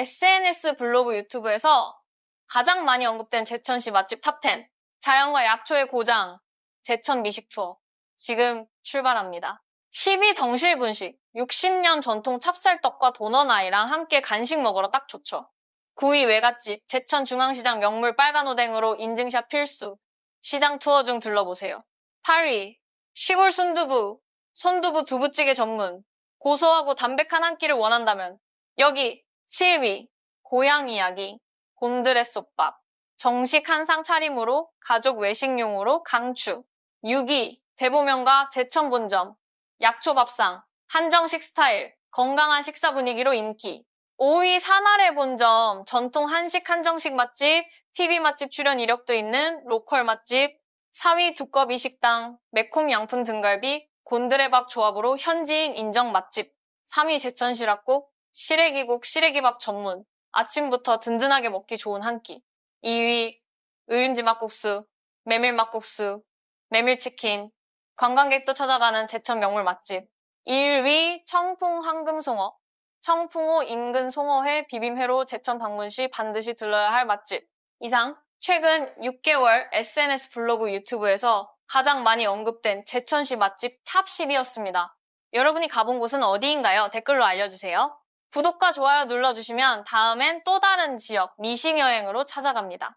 SNS 블로그 유튜브에서 가장 많이 언급된 제천시 맛집 탑10 자연과 약초의 고장 제천 미식 투어 지금 출발합니다. 12 덩실분식 60년 전통 찹쌀떡과 도너나이랑 함께 간식 먹으러 딱 좋죠. 9위 외갓집 제천 중앙시장 명물 빨간 오뎅으로 인증샷 필수 시장 투어 중 들러보세요. 8위 시골 순두부 손두부 두부찌개 전문 고소하고 담백한 한 끼를 원한다면 여기 7위 고향 이야기 곤드레 솥밥 정식 한상 차림으로 가족 외식용으로 강추 6위 대보면과 제천 본점 약초밥상 한정식 스타일 건강한 식사 분위기로 인기. 5위 산아래 본점 전통 한식 한정식 맛집 TV 맛집 출연 이력도 있는 로컬 맛집 4위 두꺼비 식당 매콤 양푼 등갈비 곤드레밥 조합으로 현지인 인정 맛집. 3위 제천 시락국 시래기국 시래기밥 전문 아침부터 든든하게 먹기 좋은 한 끼 2위 의림지 막국수 메밀 막국수 메밀치킨 관광객도 찾아가는 제천 명물 맛집 1위 청풍 황금송어 청풍호 인근 송어회 비빔회로 제천 방문 시 반드시 들러야 할 맛집 이상 최근 6개월 SNS 블로그 유튜브에서 가장 많이 언급된 제천시 맛집 탑 10이었습니다. 여러분이 가본 곳은 어디인가요? 댓글로 알려주세요. 구독과 좋아요 눌러주시면 다음엔 또 다른 지역 미싱 여행으로 찾아갑니다.